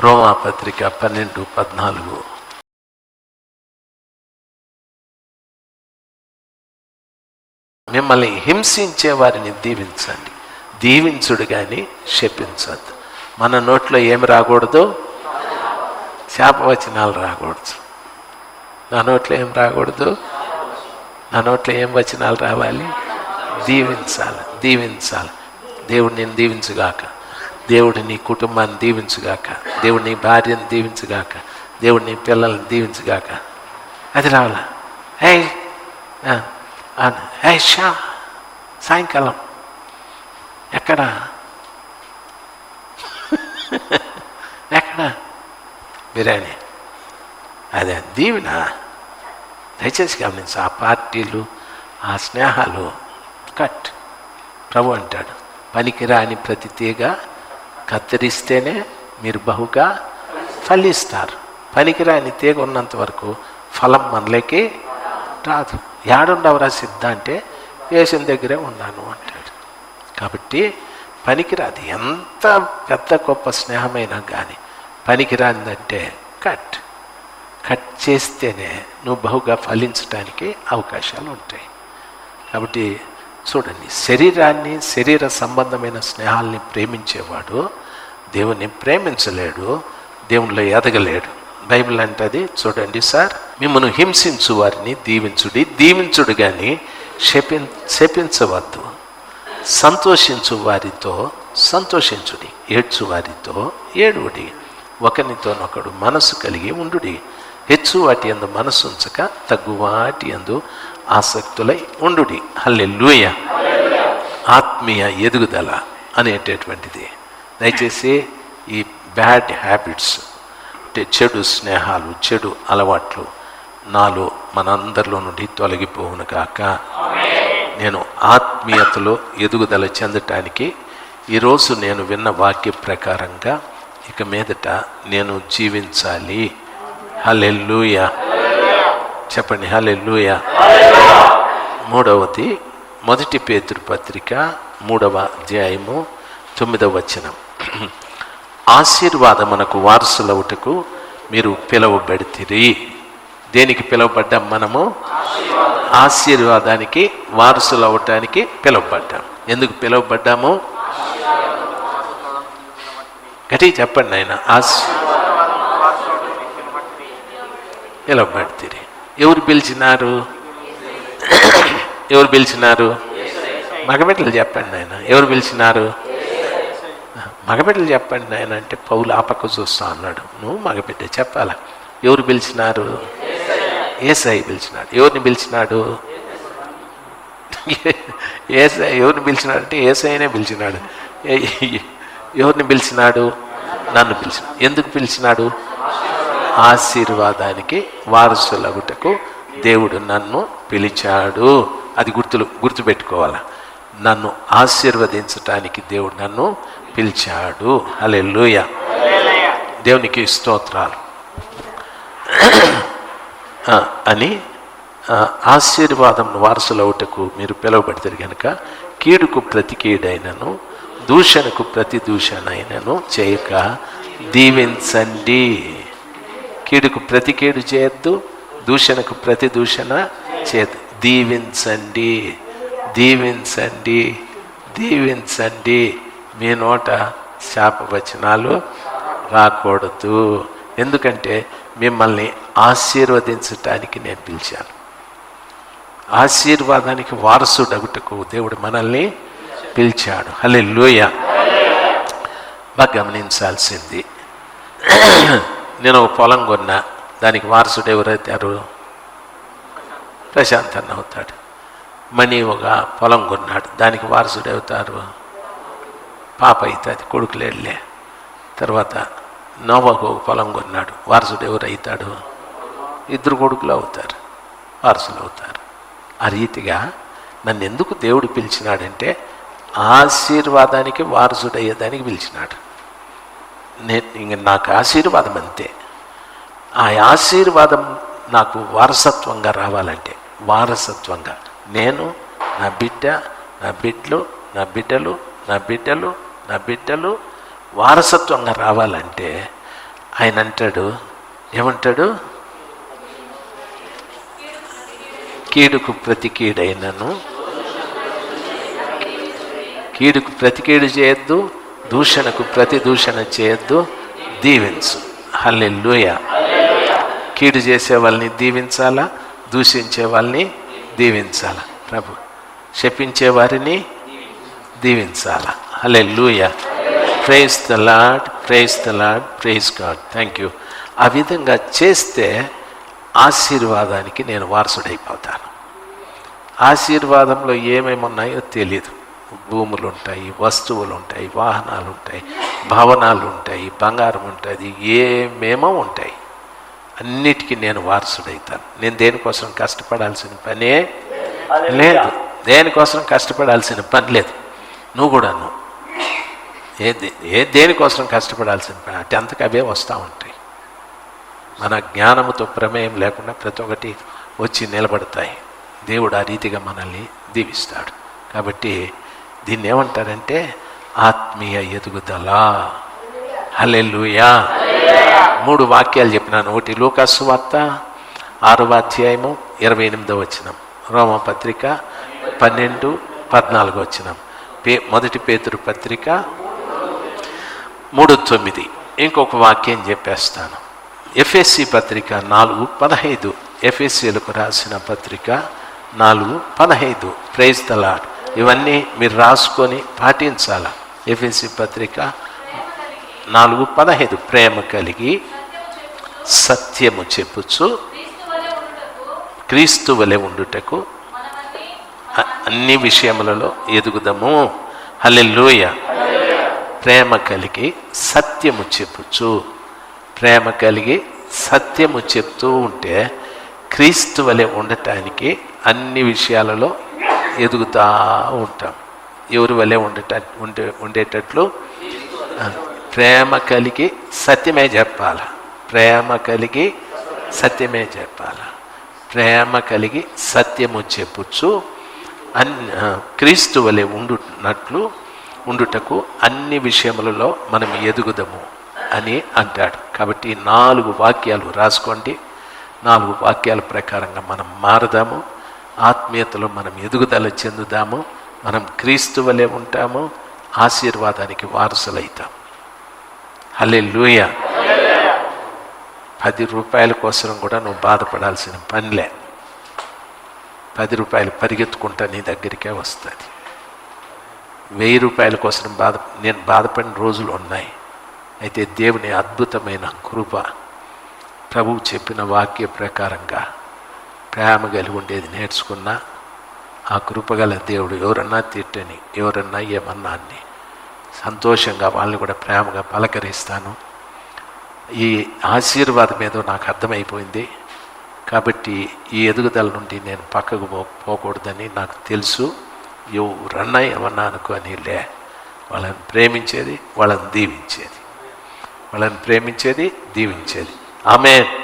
రోమాపత్రిక పన్నెండు పద్నాలుగు. మిమ్మల్ని హింసించే వారిని దీవించండి. దీవించుడు కానీ శపించద్దు. మన నోట్లో ఏమి రాకూడదు? శాపవచనాలు రాకూడదు. నా నోట్లో ఏం రాకూడదు? నా నోట్లో ఏం వచనాలు రావాలి? దీవించాలి దీవించాలి. దేవుడు నేను దీవించుగాక. దేవుడు నీ కుటుంబాన్ని దీవించుగాక. దేవుడు నీ భార్యను దీవించుగాక. దేవుడు నీ పిల్లల్ని దీవించుగాక. అది రావాలా? హే హే షా సాయంకాలం. ఎక్కడ? ఎక్కడ? బిర్యానీ. అదే దీవెన? దయచేసి గమనించు ఆ పార్టీలు ఆ స్నేహాలు కట్. ప్రభు అంటాడు పనికిరాని ప్రతి తీగ కత్తిరిస్తేనే మీరు బహుగా ఫలిస్తారు. పనికిరాని తీగ ఉన్నంత వరకు ఫలం మనలోకి రాదు. ఏడుండవరా సిద్ధ అంటే వేసిన దగ్గరే ఉన్నాను అంటాడు. కాబట్టి పనికిరాదు. ఎంత పెద్ద గొప్ప స్నేహమైనా కానీ పనికిరాందంటే కట్. కట్ చేస్తేనే నువ్వు బహుగా ఫలించడానికి అవకాశాలు ఉంటాయి కాబట్టి చూడండి శరీరాన్ని శరీర సంబంధమైన స్నేహాల్ని ప్రేమించేవాడు దేవుణ్ణి ప్రేమించలేడు దేవునిలో ఎదగలేడు. బైబిల్ అంటది చూడండి సార్ మిమ్మల్ని హింసించు వారిని దీవించుడి దీవించుడు కానీ శపి శపించవద్దు సంతోషించు వారితో సంతోషించుడి ఏడ్చు వారితో ఏడువుడి. ఒకరితోనొకడు మనసు కలిగి ఉండుడి. హెచ్చు వాటి ఎందు మనసు ఉంచక తగ్గు వాటి ఎందు ఆసక్తులై ఉండుడి. హల్లెలూయ. ఆత్మీయ ఎదుగుదల అనేటటువంటిది. దయచేసి ఈ బ్యాడ్ హ్యాబిట్స్ అంటే చెడు స్నేహాలు చెడు అలవాట్లు నాలో మనందరిలో నుండి తొలగిపోవును కాక నేను ఆత్మీయతలో ఎదుగుదల చెందటానికి ఈరోజు నేను విన్న వాక్య ప్రకారంగా ఇక మీదట నేను జీవించాలి. హలెల్లుయా. చెప్పండి హలెల్లుయ మూడవది మొదటి పేతురు పత్రిక మూడవ అధ్యాయము తొమ్మిదవ వచనం. ఆశీర్వాదమునకు వారసులవుటకు మీరు పిలువబడితిరి. దేనికి పిలువబడ్డాం మనము? ఆశీర్వాదానికి వారసులు అవటానికి పిలువబడ్డాం. ఎందుకు పిలువబడ్డాము? గట్టి చెప్పండి ఆయన ఆశ పిలువబడితే ఎవరు పిలిచినారు? ఎవరు పిలిచినారు? మగబిడ్డలు చెప్పండి ఆయన ఎవరు పిలిచినారు? మగబిడ్డలు చెప్పండి ఆయన అంటే పౌలు ఆపక్క చూస్తా అన్నాడు. నువ్వు మగబిడ్డ చెప్పాలా? ఎవరు పిలిచినారు? ఏసఐ పిలిచినాడు. ఎవరిని పిలిచినాడు? ఏసఐ ఎవరిని పిలిచినాడు అంటే ఏసఐనే పిలిచినాడు. ఏ- ఎవరిని పిలిచినాడు? నన్ను పిలిచినాడు ఎందుకు పిలిచినాడు? ఆశీర్వాదానికి వారసులగుటకు దేవుడు నన్ను పిలిచాడు. అది గుర్తులు గుర్తుపెట్టుకోవాలి? నన్ను ఆశీర్వదించటానికి దేవుడు నన్ను పిలిచాడు. హల్లెలూయ. దేవునికి స్తోత్రాలు. అని ఆశీర్వాదం వారసులవుటకు మీరు పిలువబడితే కనుక కీడుకు ప్రతి కీడైనను దూషణకు ప్రతి దూషణైనను చేయక దీవించండి. కీడుకు ప్రతి కీడు చేయొద్దు దూషణకు ప్రతి దూషణ చేయద్దు. దీవించండి దీవించండి దీవించండి. మీ నోట శాపవచనాలు రాకూడదు. ఎందుకంటే మిమ్మల్ని ఆశీర్వదించటానికి నేను పిలిచాను. ఆశీర్వాదానికి వారసుడగుటకు దేవుడు మనల్ని పిలిచాడు. హలే లోయ బాగా గమనించాల్సింది. నేను ఒక పొలం కొన్నా. దానికి వారసుడు ఎవరైతారు? ప్రశాంత్ అన్న అవుతాడు. మణి ఒక పొలం కొన్నాడు. దానికి వారసుడు అవుతారు పాప అవుతుంది కొడుకులేళ్ళే తర్వాత నోవకు ఒక పొలం కొన్నాడు. వారసుడు ఎవరు అవుతాడు ఇద్దరు కొడుకులు అవుతారు. వారసులు అవుతారు. ఆ రీతిగా నన్ను ఎందుకు దేవుడు పిలిచినాడంటే ఆశీర్వాదానికి వారసుడయ్యేదానికి పిలిచినాడు. నేను ఇంక నాకు ఆశీర్వాదం అంతే. ఆ ఆశీర్వాదం నాకు వారసత్వంగా రావాలంటే వారసత్వంగా. నేను నా బిడ్డ నా బిడ్డలు నా బిడ్డలు నా బిడ్డలు నా బిడ్డలు వారసత్వంగా రావాలంటే ఆయన అంటాడు ఏమంటాడు? కీడుకు ప్రతి కీడైనను కీడుకు ప్రతి కీడు చేయొద్దు దూషణకు ప్రతి దూషణ చేయొద్దు దీవించు. హల్లెలూయ. కీడు చేసే వాళ్ళని దీవించాలా? దూషించే వాళ్ళని దీవించాలా? ప్రభు శపించే వారిని దీవించాలా? Hallelujah praise the lord praise the lord praise God thank you ఆ విధంగా చేస్తే ఆశీర్వాదానికి నేను వారసుడైపోతాను. ఆశీర్వాదంలో ఏమేమి ఉన్నాయో తెలియదు భూములు ఉంటాయి వస్తువులు ఉంటాయి వాహనాలు ఉంటాయి భవనాలు ఉంటాయి బంగారం ఉంటుంది ఏమేమో ఉంటాయి. అన్నిటికీ నేను వారసుడైతాను. నేను దేనికోసం కష్టపడాల్సిన పనే లేదు. దేనికోసం కష్టపడాల్సిన పని లేదు. నువ్వు కూడా నువ్వు ఏ ఏ దేనికోసం కష్టపడాల్సిన పని? అటు అంతకు అవే వస్తూ ఉంటాయి. మన జ్ఞానముతో ప్రమేయం లేకుండా ప్రతి ఒక్కటి వచ్చి నిలబడతాయి. దేవుడు ఆ రీతిగా మనల్ని దీవిస్తాడు. కాబట్టి దీన్ని ఏమంటారంటే ఆత్మీయ ఎదుగుదల. హల్లెలూయా. మూడు వాక్యాలు చెప్పినాను. ఒకటి లూకాసు వార్త ఆరవ అధ్యాయము ఇరవై ఎనిమిదో వచ్చినం రోమపత్రిక పన్నెండు పద్నాలుగు వచ్చినం పే మొదటి పేతురు పత్రిక మూడు తొమ్మిది. ఇంకొక వాక్యం చెప్పేస్తాను. ఎఫ్ఎస్సి పత్రిక నాలుగు పదహైదు. ఎఫ్ఎస్సీలకు రాసిన పత్రిక నాలుగు పదహైదు. ప్రైజ్ తలాడ్ ఇవన్నీ మీరు రాసుకొని పాటించాల? ఎఫ్ఎస్సి పత్రిక నాలుగు పదహైదు ప్రేమ కలిగి సత్యము చెప్పుచు క్రీస్తు వలె ఉండుటకు అన్ని విషయములలో ఎదుగుదము. హలెల్లోయ. ప్రేమ కలిగి సత్యము చెప్పుచు. ప్రేమ కలిగి సత్యము చెప్తూ ఉంటే క్రీస్తు వలె ఉండటానికి అన్ని విషయాలలో ఎదుగుతూ ఉంటాం. ఎవరి వలె ఉండట ఉండే ఉండేటట్లు? ప్రేమ కలిగి సత్యమే చెప్పాల? ప్రేమ కలిగి సత్యమే చెప్పాల? ప్రేమ కలిగి సత్యము చెప్పుచ్చు అన్ క్రీస్తు వలె ఉండునట్లు ఉండుటకు అన్ని విషయములలో మనం ఎదుగుదము అని అంటాడు. కాబట్టి నాలుగు వాక్యాలు రాసుకోండి. నాలుగు వాక్యాల ప్రకారంగా మనం మారదాము. ఆత్మీయతలో మనం ఎదుగుదల చెందుదాము. మనం క్రీస్తు వలె ఉంటాము. ఆశీర్వాదానికి వారసులైతాం హలే పది రూపాయల కోసం కూడా నువ్వు బాధపడాల్సిన పనిలే పది రూపాయలు పరిగెత్తుకుంటా నీ దగ్గరికే వస్తుంది. వెయ్యి రూపాయల కోసం బాధ నేను బాధపడిన రోజులు ఉన్నాయి. అయితే దేవుని అద్భుతమైన కృప ప్రభువు చెప్పిన వాక్య ప్రకారంగా ప్రేమ కలిగి ఉండేది నేర్చుకున్నా. ఆ కృపగల దేవుడు ఎవరన్నా తిట్టని ఎవరన్నా ఏమన్నా అని సంతోషంగా వాళ్ళని కూడా ప్రేమగా పలకరిస్తాను. ఈ ఆశీర్వాదం ఏదో నాకు అర్థమైపోయింది. కాబట్టి ఈ ఎదుగుదల నుండి నేను పక్కకు పో పోకూడదని నాకు తెలుసు. ఎవరన్నా ఏమన్నా అనుకోని లే వాళ్ళని ప్రేమించేది వాళ్ళని దీవించేది. వాళ్ళని ప్రేమించేది దీవించేది. ఆమె